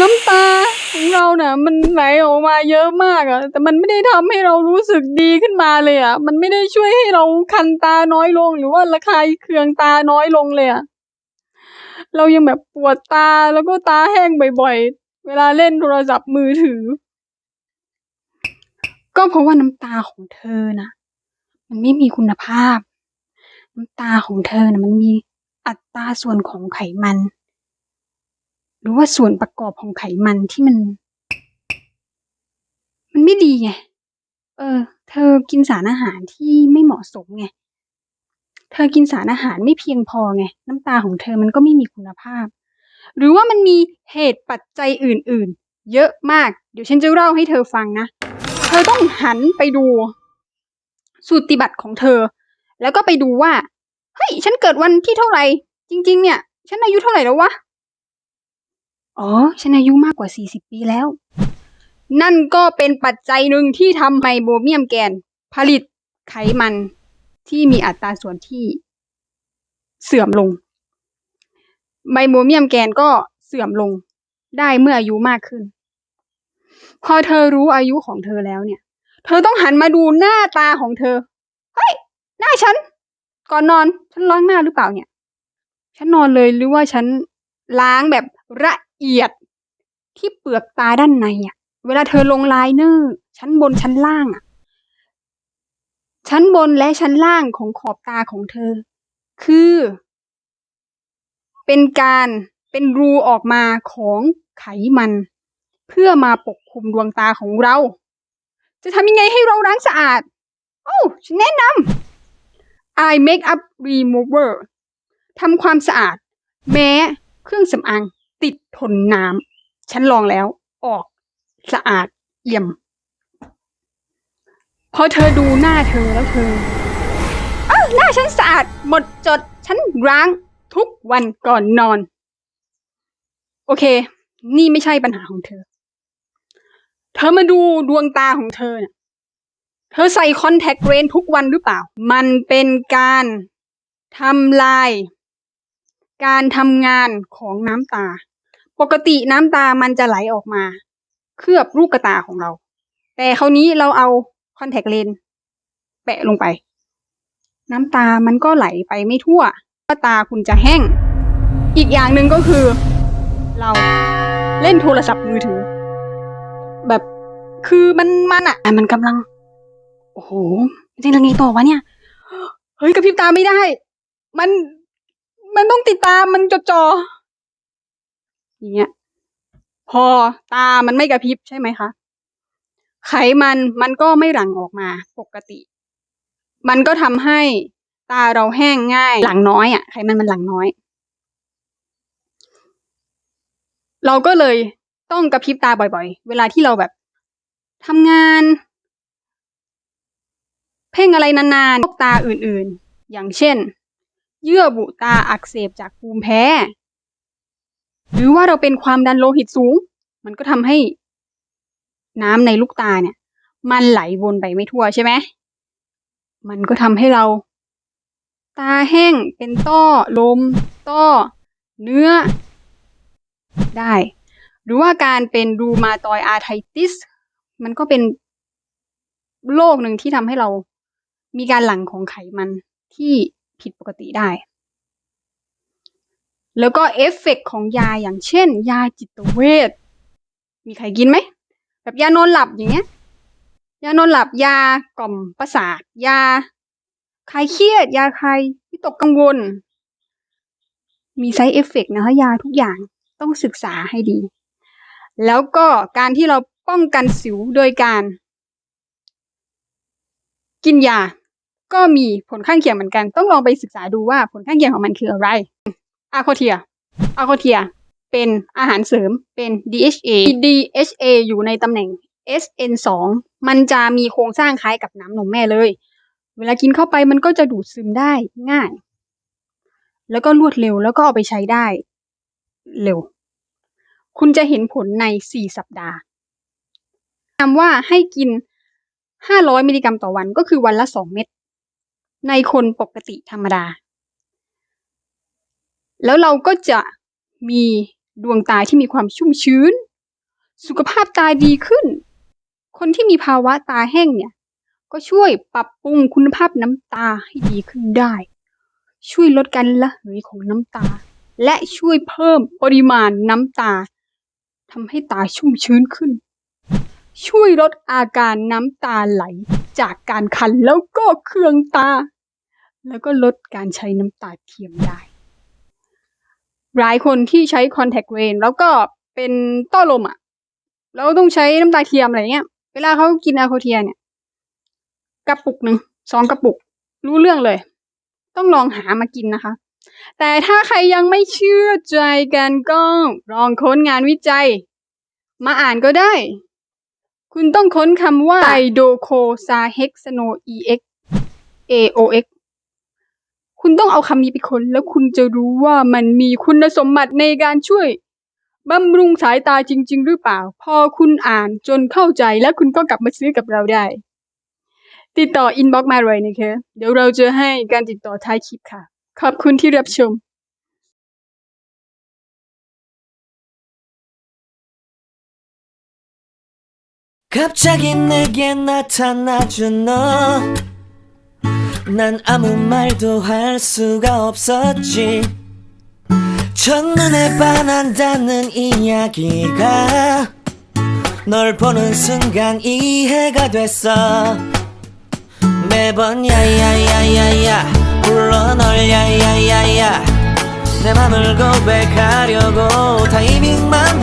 น้ำตาของเราเนี่ยมันไหลออกมาเยอะมากอะแต่มันไม่ได้ทำให้เรารู้สึกดีขึ้นมาเลยอะมันไม่ได้ช่วยให้เราคันตาน้อยลง หรือว่าระคายเคืองตาน้อยลงเลยอะเรายังแบบปวดตาแล้วก็ตาแห้งบ่อยๆ เวลาเล่นโทรศัพท์มือถือ ก็เพราะว่าน้ำตาของเธอนะมันไม่มีคุณภาพ น้ำตาของเธอนะมันมีอัตราส่วนของไขมัน หรือว่าส่วนประกอบของไขมันที่มัน มันไม่ดีไง เออ เธอกินสารอาหารที่ไม่เหมาะสมไง เธอกินสารอาหารไม่เพียงพอไง น้ำตาของเธอมันก็ไม่มีคุณภาพ หรือว่ามันมีเหตุปัจจัยอื่น ๆ เยอะมาก เดี๋ยวฉันจะเล่าให้เธอฟังนะ เธอต้องหันไปดู สูติบัตรของเธอ แล้วก็ไปดูว่า เฮ้ย ฉันเกิดวันที่เท่าไหร่ จริง ๆ เนี่ย ฉันอายุเท่าไหร่แล้ววะ อ๋อ ฉันอายุมากกว่า 40 ปีแล้ว นั่นก็เป็นปัจจัยหนึ่งที่ทำไมโบเมียมแกน ผลิตไขมันที่มีอัตราส่วนที่เสื่อมลง ไบโบเมียมแกนก็เสื่อมลงได้เมื่ออายุมากขึ้น พอเธอรู้อายุของเธอแล้วเนี่ย เธอต้องหันมาดูหน้าตาของเธอ เฮ้ย หน้าฉัน ก่อนนอน ฉันล้างหน้าหรือเปล่าเนี่ย ฉันนอนเลยหรือว่าฉันล้างแบบละ เอียดที่เปลือกตาด้านในอะ เวลาเธอลงไลเนอร์ชั้นบนชั้นล่างอะ ชั้นบนและชั้นล่างของขอบตาของเธอ คือ เป็นการเป็นรูออกมาของไขมัน เพื่อมาปกคลุมดวงตาของเรา จะทำยังไงให้เราล้างสะอาด โอ้ฉันแนะนำ Eye Makeup Remover ทำความสะอาด แม้เครื่องสำอาง ติดทนน้ำฉันลองแล้ว ออกสะอาดเอี่ยมพอเธอดูหน้าเธอแล้วเธอ เอ้าหน้าฉันสะอาดหมดจด ฉันล้างทุกวันก่อนนอน โอเค นี่ไม่ใช่ปัญหาของเธอ เธอมาดูดวงตาของเธอเนี่ยเธอใส่คอนแทคเลนส์ทุกวันหรือเปล่า มันเป็นการทำลาย การทำงานของน้ำตา ปกติน้ำตามันจะไหลออกมา เคลือบลูกตาของเรา แต่คราวนี้เราเอาคอนแทคเลนส์แปะลงไป น้ำตามันก็ไหลไปไม่ทั่วตาคุณจะแห้ง อีกอย่างหนึ่งก็คือ เราเล่นโทรศัพท์มือถือ แบบคือมันมันอะมันกำลัง โอ้โหจะยังไงต่อวะเนี่ย เฮ้ยกระพริบตาไม่ได้ มันมันต้องติดตามมันจดจอ อย่างเงี้ย พอตามันไม่กระพริบใช่ไหมคะ ไขมันมันก็ไม่หลั่งออกมาปกติ มันก็ทำให้ตาเราแห้งง่าย หลังน้อยอะ ไขมันมันหลังน้อย เราก็เลยต้องกระพริบตาบ่อย ๆ เวลาที่เราแบบทำงาน เพ่งอะไรนานๆพวกตาอื่นๆ อย่างเช่น เยื่อบุตาอักเสบจากภูมิแพ้ รือว่าเราเป็นความดันโลหิตสูง มันก็ทำให้น้ำในลูกตาเนี่ย มันไหลวนไปไม่ทั่วใช่ไหมมันก็ทำให้เรา ตาแห้งเป็นต้อลม ต้อ เนื้อ ได้ หรือว่าการเป็นรูมาตอยอาร์ไทติส มันก็เป็นโรคหนึ่งที่ทำให้เรามีการหลั่งของไขมันที่ผิดปกติได้ แล้วก็เอฟเฟกต์ของยาอย่างเช่น ยาจิตเวชมีใครกินไหมแบบยานอนหลับอย่างเงี้ย ยานอนหลับยากล่อมประสาทยาคลายเครียด ยาคลายวิตกกังวล มีไซเอฟเฟกนะคะยาทุกอย่างต้องศึกษาให้ดี แล้วก็การที่เราป้องกันสิวโดยการ กินยา ก็มีผลข้างเคียงเหมือนกัน ต้องลองไปศึกษาดูว่าผลข้างเคียงของมันคืออะไร อาโคเทียอาโคเทีย เป็นอาหารเสริมเป็น DHA DHA อยู่ในตำแหน่ง SN2 มันจะมีโครงสร้างคล้ายกับน้ำนมแม่เลย เวลากินเข้าไปมันก็จะดูดซึมได้ง่าย แล้วก็รวดเร็วแล้วก็เอาไปใช้ได้ เร็ว คุณจะเห็นผลใน 4 สัปดาห์แนะนำว่าให้กิน 500 มิลลิกรัมต่อวันก็คือวันละ 2 เม็ดในคนปกติธรรมดา แล้วเราก็จะมีดวงตาที่มีความชุ่มชื้น สุขภาพตาดีขึ้น คนที่มีภาวะตาแห้งเนี่ย ก็ช่วยปรับปรุงคุณภาพน้ำตาให้ดีขึ้นได้ ช่วยลดการระเหยของน้ำตา และช่วยเพิ่มปริมาณน้ำตาทำให้ตาชุ่มชื้นขึ้น ช่วยลดอาการน้ำตาไหลจากการคันแล้วก็เคืองตา แล้วก็ลดการใช้น้ำตาเทียมได้ หลายคนที่ใช้ contact lens แล้วก็เป็นต้อลมอะ แล้วต้องใช้น้ำตาเทียมอะไรเงี้ย เวลาเขากินอาโคเทียเนี่ยกระปุกหนึ่งสองกระปุก รู้เรื่องเลย ต้องลองหามากินนะคะ แต่ถ้าใครยังไม่เชื่อใจกันก็ลองค้นงานวิจัย มาอ่านก็ได้ คุณต้องค้นคำว่าไตโดโคซาเฮกซโน EX AOX คุณต้องเอาคำนี้ไปค้น แล้วคุณจะรู้ว่ามันมีคุณสมบัติในการช่วยบำรุงสายตาจริง ๆ หรือเปล่า พอคุณอ่านจนเข้าใจแล้วคุณก็กลับมาซื้อกับเราได้ ติดต่ออินบ็อกมาเลยนะคะ เดี๋ยวเราจะให้การติดต่อท้ายคลิปค่ะ ขอบคุณที่รับชม 갑자기 내게 나타나준 너. 난 아무 말도 할 수가 없었지. 첫눈에 반한다는 이야기가 널 보는 순간 이해가 됐어. 매번 야야야야야 불러 널 야야야야 내 맘을 고백하려고 타이밍만